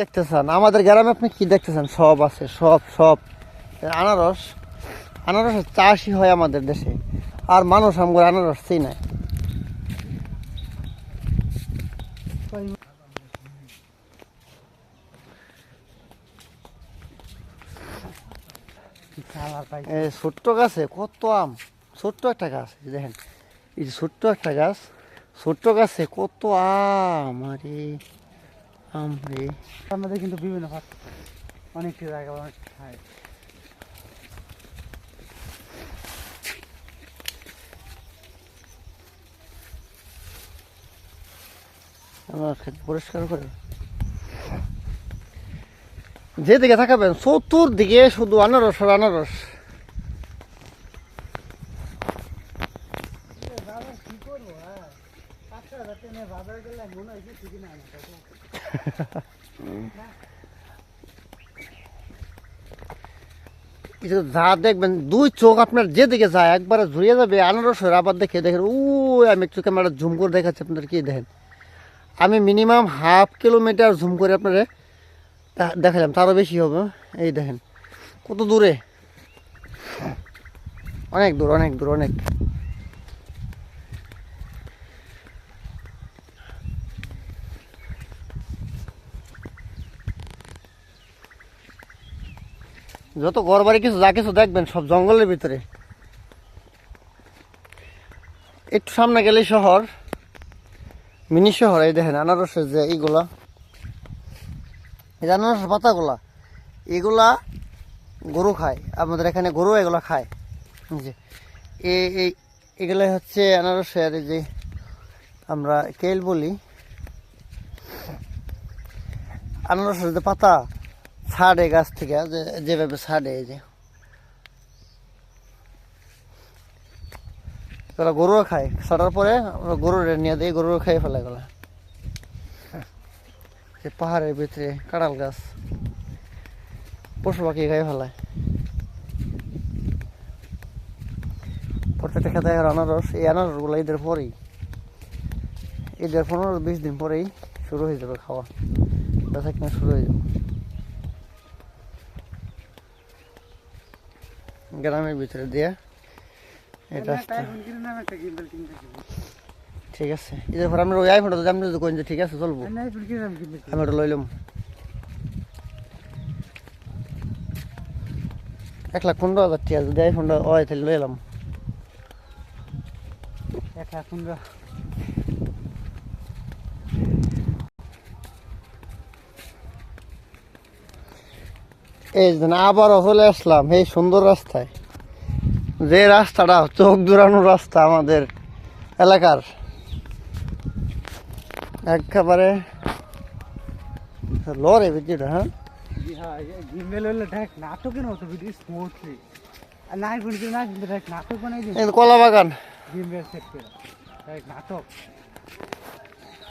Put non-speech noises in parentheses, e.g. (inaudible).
দেখতেছেন, আমাদের গ্রামে আপনি কি দেখতেছেন? সব আছে, সব সব। আনারস, আনারসের চাষই হয় আমাদের দেশে। আর মানুষ আমগুলো আনারস চিনায় এই ছোট্ট গাছে কত আম? ছোট্ট একটা গাছ দেখেন। এই ছোট্ট একটা গাছ, ছোট্ট গাছে কত আম, আরে। আম রে আমাদের কিন্তু বিভিন্ন ভাগ অনেকটি জায়গা অনেক খায় আমার ক্ষেত পরিষ্কার করে। যেদিকে তাকাবেন চতুর্দিকে শুধু আনারস আর আনারস। এই (laughs) যে যা দেখবেন, দুই চোখ আপনার যেদিকে যায়, একবারে ঝুড়িয়ে যাবে আনারসের আবার দেখে দেখেন ও আমি একটু ক্যামেরা ঝুম করে দেখাচ্ছি আপনার কি দেখেন। আমি মিনিমাম হাফ কিলোমিটার ঝুম করে আপনারে দেখালাম, তারও বেশি হবে, এই দেখেন, কত দূরে? অনেক দূর অনেক দূর, অনেক। যত ঘর বাড়ি কিছু, যা কিছু দেখবেন সব জঙ্গলের ভিতরে। একটু সামনে গেলেই শহর, মিনি শহর, এই দেখেন, আনারসের যে এইগুলা। এই যে আনারসের পাতাগুলা, এগুলা গরু খায়, আমাদের এখানে গরু এগুলা খায়। যে এই হচ্ছে আনারসের যে আমরা কেল বলি। আনারসের যে পাতা ছাড়ে গাছ থেকে যেভাবে ছাড়ে এই যে। এগুলো গরুও খায়। ছাড়ার পরে আমরা গরুর নিয়ে দিই গরুও খেয়ে ফেলে এগুলো। যে পাহাড়ের ভিতরে কাঁড়াল গাছ। পশু পাখি খাই ফেলায় প্রত্যেকটা খেতে আনারস। এই আনারসগুলো ঈদের পরেই, ঈদের পনেরো বিশ দিন পরেই শুরু হয়ে যাবে খাওয়া। শুরু হয়ে যাবে। গ্রামের ভিতরে দিয়ে। এই রাস্তা কিনে ঠিক আছে। ঈদের পর আমরা ওই আইফোনটা যদি আপনি যদি কইন যে ঠিক আছে চলবো। কিনে আমি ওটা লইলাম। এক লাখ পনেরো হাজার ঠিক আছে যদি আইফোনটা হয় তাহলে লইলাম। এক লাখ পনেরো। এই আবারও চলে আসলাম এই সুন্দর রাস্তায়। যে রাস্তাটা চোখ দূরানোর রাস্তা আমাদের এলাকার। একেবারে লরে ভিডিওটা হ্যাঁ? হ্যাঁ কলা বাগান নাটক।